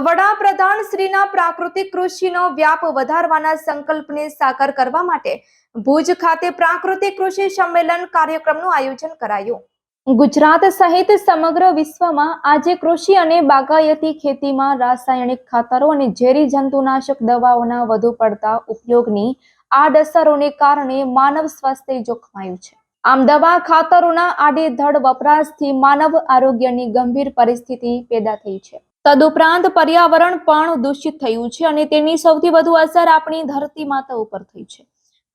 વડાપ્રધાન શ્રીના પ્રાકૃતિક કૃષિનો વ્યાપ વધારવાના સંકલ્પને સાકાર કરવા માટે ભુજ ખાતે પ્રાકૃતિક કૃષિ સંમેલન કાર્યક્રમનું આયોજન કરાયું. ગુજરાત સહિત સમગ્ર વિશ્વમાં આજે કૃષિ અને બાગાયતી ખેતીમાં રાસાયણિક ખાતરો અને ઝેરી જંતુનાશક દવાઓના વધુ પડતા ઉપયોગની આડઅસરોને કારણે માનવ સ્વાસ્થ્ય જોખમાયું છે. આમ દવા ખાતરોના આડેધડ વપરાશથી માનવ આરોગ્યની ગંભીર પરિસ્થિતિ પેદા થઈ છે. તદુપરાંત પર્યાવરણ પણ દૂષિત થયું છે અને તેની સૌથી વધુ અસર આપણી ધરતી માતા ઉપર થઈ છે.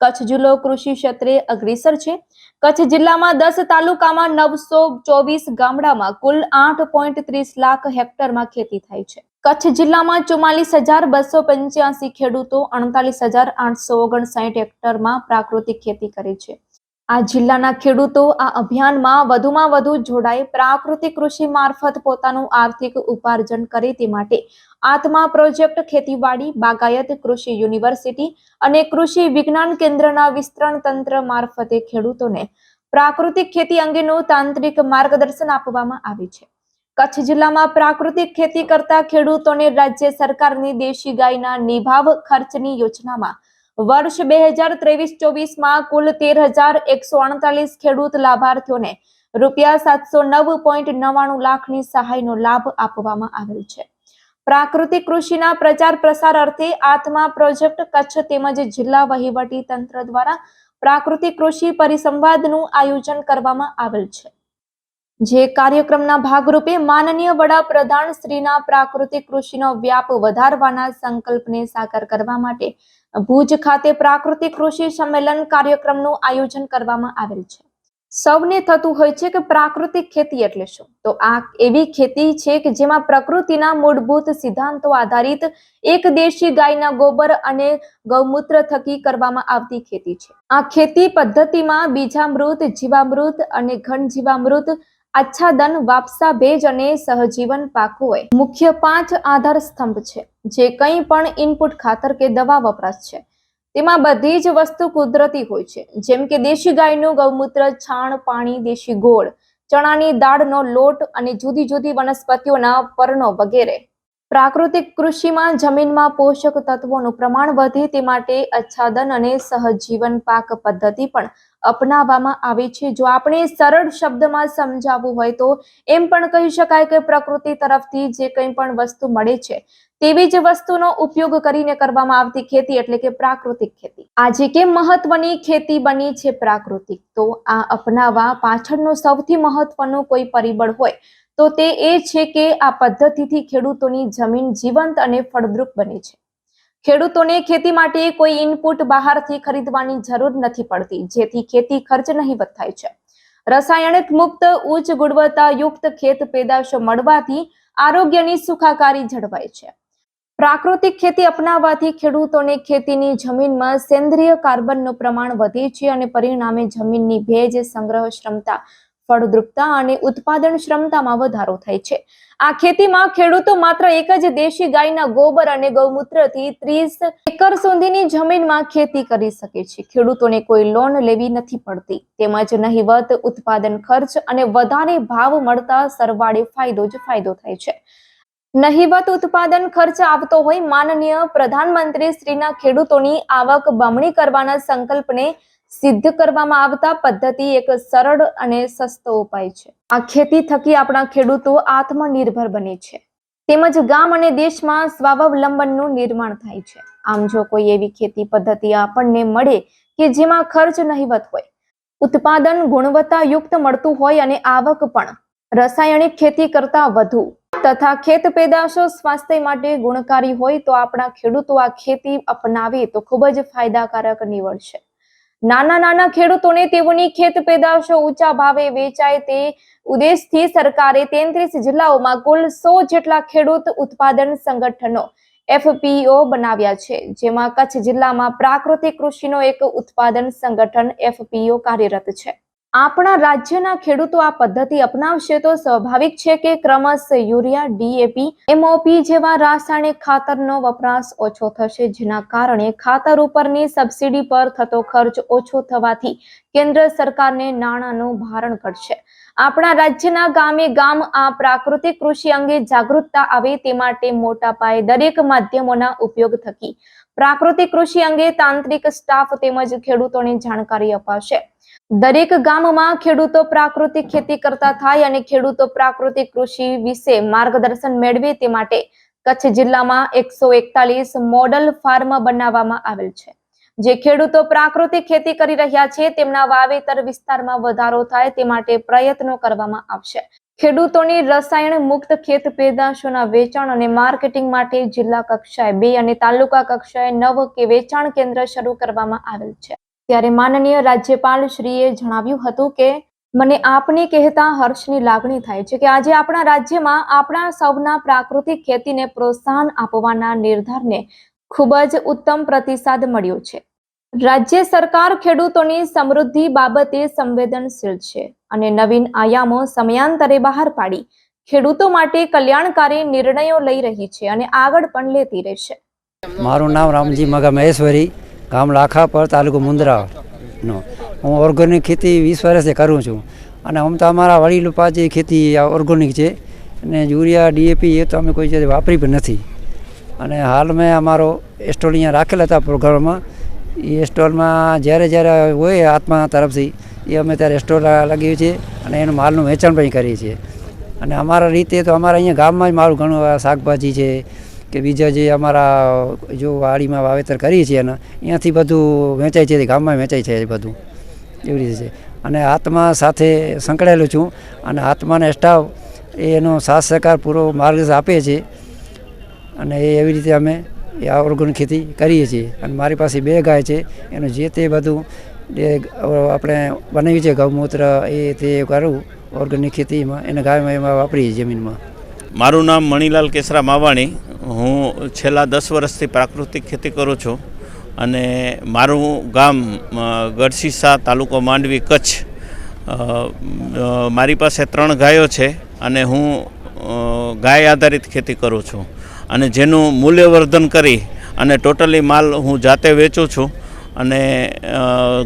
કચ્છ જિલ્લો કૃષિ ક્ષેત્રે અગ્રેસર છે. કચ્છ જિલ્લામાં દસ તાલુકામાં નવસો ચોવીસ ગામડામાં કુલ આઠ પોઈન્ટ ત્રીસ લાખ હેક્ટરમાં ખેતી થાય છે. કચ્છ જિલ્લામાં ચુમ્માલીસ હજાર બસો પંચ્યાસી ખેડૂતો અડતાલીસ હજાર આઠસો ઓગણસાઠ હેક્ટરમાં પ્રાકૃતિક ખેતી કરે છે. આ જિલ્લાના ખેડૂતો આ અભિયાનમાં વધુમાં વધુ જોડાઈ પ્રાકૃતિક કૃષિ મારફત પોતાનું આર્થિક ઉપાર્જન કરે તે માટે આત્મા પ્રોજેક્ટ ખેતીવાડી, બાગાયત, કૃષિ યુનિવર્સિટી અને કૃષિ વિજ્ઞાન કેન્દ્રના વિસ્તરણ તંત્ર મારફતે ખેડૂતોને પ્રાકૃતિક ખેતી અંગેનું તાંત્રિક માર્ગદર્શન આપવામાં આવે છે. કચ્છ જિલ્લામાં પ્રાકૃતિક ખેતી કરતા ખેડૂતોને રાજ્ય સરકારની દેશી ગાયના નિભાવ ખર્ચની યોજનામાં વર્ષ બે હજાર ત્રેવીસ ચોવીસમાં કુલ તેર હજાર એકસો અડતાલીસ ખેડૂત લાભાર્થીઓને રૂપિયા સાતસો નવ પોઈન્ટ નવ્વાણું લાખની સહાયનો લાભ આપવામાં આવેલ છે. પ્રાકૃતિક કૃષિના પ્રચાર પ્રસાર અર્થે આત્મા પ્રોજેક્ટ કચ્છ તેમજ જિલ્લા વહીવટી તંત્ર દ્વારા પ્રાકૃતિક કૃષિ પરિસંવાદનું આયોજન કરવામાં આવેલ છે. જે કાર્યક્રમના ભાગરૂપે માનનીય વડાપ્રધાન શ્રીના પ્રાકૃતિક કૃષિનો વ્યાપ વધારવાના સંકલ્પને સાકાર કરવા માટે ભુજ ખાતે પ્રાકૃતિક કૃષિ સંમેલન કાર્યક્રમનું આયોજન કરવામાં આવેલ છે. સૌને થતું હોય છે કે પ્રાકૃતિક ખેતી એટલે શું? તો આ એવી ખેતી છે કે જેમાં પ્રકૃતિના મૂળભૂત સિદ્ધાંતો આધારિત એક દેશી ગાયના ગોબર અને ગૌમૂત્ર થકી કરવામાં આવતી ખેતી છે. આ ખેતી પદ્ધતિમાં બીજામૃત, જીવામૃત અને ઘન જીવામૃત આચ્છાદન વાપસા ભેજ અને સહજીવન પાકોએ મુખ્ય પાંચ આધાર સ્તંભ છે, જે કંઈ પણ ઇનપુટ ખાતર કે દવા વપરાશ છે. તેમાં બધી જ વસ્તુ કુદરતી હોય છે, જેમ કે દેશી ગાયનું ગૌમૂત્ર, છાણ, પાણી, દેશી ગોળ, ચણાની દાળનો લોટ અને જુદી જુદી વનસ્પતિઓના પરણો વગેરે. પ્રાકૃતિક કૃષિમાં જમીનમાં પોષક તત્વોનું પ્રમાણ વધે તે માટે આચ્છાદન અને સહજીવન પાક પદ્ધતિ પણ અપનાવવામાં આવે છે. જો આપણે સરળ શબ્દમાં સમજાવવું હોય તો એમ પણ કહી શકાય કે પ્રકૃતિ તરફથી જે કંઈ પણ વસ્તુ મળે છે તેવી જ વસ્તુનો ઉપયોગ કરીને કરવામાં આવતી ખેતી એટલે કે પ્રાકૃતિક ખેતી. આજે કેમ મહત્વની ખેતી બની છે પ્રાકૃતિક? તો આ અપનાવવા પાછળનું સૌથી મહત્વનું કોઈ પરિબળ હોય તો તે એ છે કે આ પદ્ધતિથી ખેડૂતોની જમીન જીવંત અને ફળદ્રુપ બને છે. ખેડૂતોને ખેતી માટે કોઈ ઇનપુટ બહારથી ખરીદવાની જરૂર નથી પડતી, જેથી ખેતી ખર્ચ નહીવત થાય છે. રાસાયણિક મુક્ત, ઉચ્ચ ગુણવત્તાયુક્ત ખેત પેદાશો મળવાથી આરોગ્યની સુખાકારી જળવાય છે. પ્રાકૃતિક ખેતી અપનાવવાથી ખેડૂતોને ખેતીની જમીનમાં સેન્દ્રિય કાર્બનનું પ્રમાણ વધે છે અને પરિણામે જમીનની ભેજ, સંગ્રહ ક્ષમતા ફળદ્રુપતા અને ઉત્પાદન ક્ષમતામાં વધારો થાય છે. આ ખેતીમાં ખેડૂતો માત્ર એક જ દેશી ગાયના ગોબર અને ગૌમૂત્રથી ત્રીસ એકર સુધીની જમીનમાં ખેતી કરી શકે છે. ખેડૂતોને કોઈ લોન લેવી નથી પડતી. તેમજ નહિવત, ઉત્પાદન ખર્ચ અને વધારે ભાવ મળતા સરવાળે ફાયદો જ ફાયદો થાય છે. નહિવત, ઉત્પાદન ખર્ચ આવતો હોય, માનનીય પ્રધાનમંત્રી શ્રીના ખેડૂતોની આવક બમણી કરવાના સંકલ્પને સિદ્ધ કરવામાં આવતા પદ્ધતિ એક સરળ અને સસ્તો ઉપાય છે. આ ખેતી થકી આપણા ખેડૂતો આત્મનિર્ભર બને છે. તેમજ ગામ અને દેશમાં સ્વાવલંબનનું નિર્માણ થાય છે. આમ જો કોઈ એવી ખેતી પદ્ધતિ આપણને મળે કે જેમાં ખર્ચ નહીવત હોય, ઉત્પાદન ગુણવત્તાયુક્ત મળતું હોય અને આવક પણ રાસાયણિક ખેતી કરતા વધુ તથા ખેત પેદાશો સ્વાસ્થ્ય માટે ગુણકારી હોય તો આપણા ખેડૂતો આ ખેતી અપનાવે તો ખૂબ જ ફાયદાકારક નીવડશે નાના નાના ખેડૂતોને તેઓની ખેત પેદાશો ઊંચા ભાવે વેચાય તે ઉદ્દેશથી સરકારે તેત્રીસ જિલ્લાઓમાં કુલ સો જેટલા ખેડૂત ઉત્પાદન સંગઠનો એફપીઓ બનાવ્યા છે, જેમાં કચ્છ જિલ્લામાં પ્રાકૃતિક કૃષિનો એક ઉત્પાદન સંગઠન એફપીઓ કાર્યરત છે. આપણા રાજ્યના ખેડૂતો આ પદ્ધતિ અપનાવશે તો સ્વાભાવિક છે કે ક્રમશ યુરિયા ડીએપી એમઓપી જેવા રાસાયણિક ખાતરનો વપરાશ ઓછો થશે, જેના કારણે ખાતર ઉપરની સબસિડી પર થતો ખર્ચ ઓછો થવાથી કેન્દ્ર સરકારને નાણાંનું ભારણ ઘટશે. આપણા રાજ્યના ગામે ગામ આ પ્રાકૃતિક કૃષિ અંગે જાગૃતતા આવે તે માટે મોટા પાયે દરેક માધ્યમોના ઉપયોગ થકી પ્રાકૃતિક કૃષિ અંગે તાંત્રિક સ્ટાફ તેમજ ખેડૂતોને જાણકારી અપાશે. દરેક ગામમાં ખેડૂતો પ્રાકૃતિક ખેતી કરતા થાય અને ખેડૂતો પ્રાકૃતિક કૃષિ વિશે માર્ગદર્શન મેળવે તે માટે કચ્છ જિલ્લામાં એકસો એકતાલીસ મોડલ ફાર્મ બનાવવામાં આવેલ છે. જે ખેડૂતો પ્રાકૃતિક ખેતી કરી રહ્યા છે, તેમના વાવેતર વિસ્તારમાં વધારો થાય તે માટે પ્રયત્નો કરવામાં આવશે. ખેડૂતોની રસાયણ મુક્ત ખેત પેદાશોના વેચાણ અને માર્કેટિંગ માટે જિલ્લા કક્ષાએ બે અને તાલુકા કક્ષાએ નવ કે વેચાણ કેન્દ્ર શરૂ કરવામાં આવેલ છે. ત્યારે માનનીય રાજ્યપાલ શ્રીએ જણાવ્યું હતું કે, મને આપને કહેતા હર્ષની લાગણી થાય છે કે આજે આપણા રાજ્યમાં આપણા સૌના પ્રાકૃતિક ખેતીને પ્રોત્સાહન આપવાના નિર્ધારને ખૂબ જ ઉત્તમ પ્રતિસાદ મળ્યો છે. રાજ્ય સરકાર ખેડૂતોની સમૃદ્ધિ બાબતે સંવેદનશીલ છે અને નવીન આયામો સમયાંતરે બહાર પાડી ખેડૂતો માટે કલ્યાણકારી નિર્ણયો લઈ રહી છે અને આગળ પણ લેતી રહેશે. મારું નામ રામજી મગા મહેશ્વરી, ગામ લાખા પર તાલુકો મુંદ્રાનો. હું ઓર્ગેનિક ખેતી વીસ વર્ષથી કરું છું અને આમ તો અમારા વડીલો પાસે ખેતી ઓર્ગેનિક છે અને યુરિયા ડીએપી એ તો અમે કોઈ જગ્યાએ વાપરી પણ નથી. અને હાલ મેં અમારો સ્ટોલ અહીંયા રાખેલા હતા પ્રોગ્રામમાં. એ સ્ટોલમાં જ્યારે જ્યારે હોય આત્મા તરફથી, એ અમે ત્યારે સ્ટોલ લગાવીએ છીએ અને એનું માલનું વેચાણ પણ કરીએ છીએ. અને અમારા રીતે તો અમારા અહીંયા ગામમાં જ મારું ઘણું શાકભાજી છે કે બીજા જે અમારા જો વાડીમાં વાવેતર કરીએ છીએ એના અહીંયાથી બધું વેચાય છે, ગામમાં વેચાય છે બધું. એવી રીતે છે. અને આત્મા સાથે સંકળાયેલું છું અને આત્માના સ્ટાફ એનો સાથ સહકાર પૂરો માર્ગદર્શન આપે છે. અને એવી રીતે અમે એ આ ઓર્ગેનિક ખેતી કરીએ છીએ. અને મારી પાસે બે ગાય છે. એનું જે તે બધું જે આપણે બનાવ્યું છે ગૌમૂત્ર એ તે કરું ઓર્ગેનિક ખેતીમાં, એને ગાયમાં એમાં વાપરીએ જમીનમાં. મારું નામ મણિલાલ કેસરા માવાણી. હું છેલ્લા દસ વર્ષથી પ્રાકૃતિક ખેતી કરું છું. અને મારું ગામ ગઢસીસા તાલુકો માંડવી, કચ્છ. મારી પાસે ત્રણ ગાયો છે અને હું ગાય આધારિત ખેતી કરું છું. અને જેનું મૂલ્યવર્ધન કરી અને ટોટલી માલ હું જાતે વેચું છું અને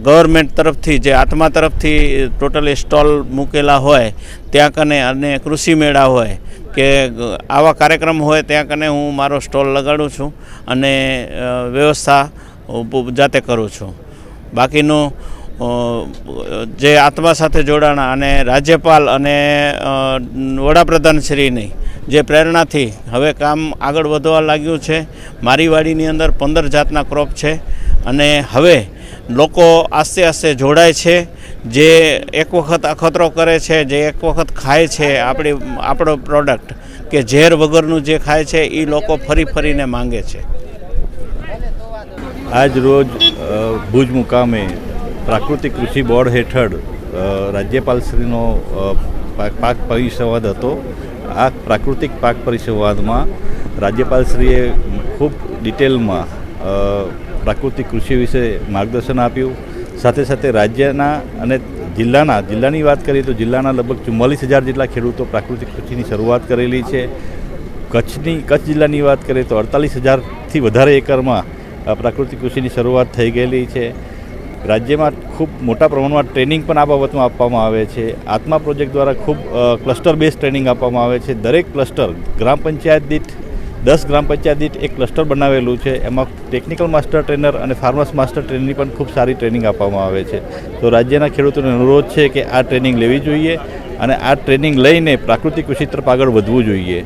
ગવર્મેન્ટ તરફથી જે આત્મા તરફથી ટોટલી સ્ટોલ મૂકેલા હોય, ત્યાં કને અને કૃષિ મેળા હોય કે આવા કાર્યક્રમ હોય ત્યાં કને હું મારો સ્ટોલ લગાડું છું અને વ્યવસ્થા જાતે કરું છું. બાકીનું જે આત્મા સાથે જોડાણા અને રાજ્યપાલ અને વડાપ્રધાન શ્રીની જે પ્રેરણાથી હવે કામ આગળ વધવા લાગ્યું છે. મારી વાડીની અંદર પંદર જાતના ક્રોપ છે અને હવે લોકો આસ્તે આસ્તે જોડાય છે. જે એક વખત અખતરો કરે છે, જે એક વખત ખાય છે આપણી, આપણો પ્રોડક્ટ કે ઝેર વગરનું જે ખાય છે એ લોકો ફરી ફરીને માંગે છે. આજ રોજ ભુજ મુકામે પ્રાકૃતિક કૃષિ બોર્ડ હેઠળ રાજ્યપાલશ્રીનો પાક પરિસંવાદ હતો. આ પ્રાકૃતિક પાક પરિસંવાદમાં રાજ્યપાલશ્રીએ ખૂબ ડિટેલમાં પ્રાકૃતિક કૃષિ વિશે માર્ગદર્શન આપ્યું. સાથે સાથે રાજ્યના અને જિલ્લાના, જિલ્લાની વાત કરીએ તો જિલ્લાના લગભગ ચુમ્માલીસ હજાર જેટલા ખેડૂતો પ્રાકૃતિક કૃષિની શરૂઆત કરેલી છે. કચ્છની, કચ્છ જિલ્લાની વાત કરીએ તો અડતાલીસ હજારથી વધારે એકરમાં પ્રાકૃતિક કૃષિની શરૂઆત થઈ ગયેલી છે. રાજ્યમાં ખૂબ મોટા પ્રમાણમાં ટ્રેનિંગ પણ આ બાબતમાં આપવામાં આવે છે. આત્મા પ્રોજેક્ટ દ્વારા ખૂબ ક્લસ્ટર બેઝ ટ્રેનિંગ આપવામાં આવે છે. દરેક ક્લસ્ટર, ગ્રામ પંચાયત દીઠ, દસ ગ્રામ પંચાયત દીઠ એક ક્લસ્ટર બનાવેલું છે. એમાં ટેકનિકલ માસ્ટર ટ્રેનર અને ફાર્મર્સ માસ્ટર ટ્રેનરની પણ ખૂબ સારી ટ્રેનિંગ આપવામાં આવે છે. તો રાજ્યના ખેડૂતોને અનુરોધ છે કે આ ટ્રેનિંગ લેવી જોઈએ અને આ ટ્રેનિંગ લઈને પ્રાકૃતિક કૃષિ આગળ વધવું જોઈએ.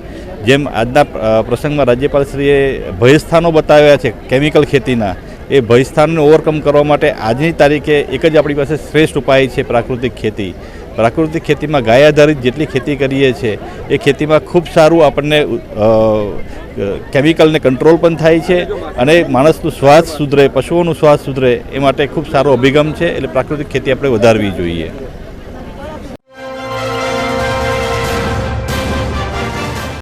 જેમ આજના પ્રસંગમાં રાજ્યપાલશ્રીએ ભયસ્થાનો બતાવ્યા છે, કેમિકલ ખેતીના. એ ભયસ્થાનને ઓવરકમ કરવા માટે આજની તારીખે એક જ આપણી પાસે શ્રેષ્ઠ ઉપાય છે પ્રાકૃતિક ખેતી. પ્રાકૃતિક ખેતીમાં ગાય આધારિત જેટલી ખેતી કરીએ છીએ એ ખેતીમાં ખૂબ સારું આપણને કેમિકલને કંટ્રોલ પણ થાય છે અને માણસનું શ્વાસ સુધરે, પશુઓનું શ્વાસ સુધરે એ માટે ખૂબ સારો અભિગમ છે એટલે પ્રાકૃતિક ખેતી આપણે વધારવી જોઈએ.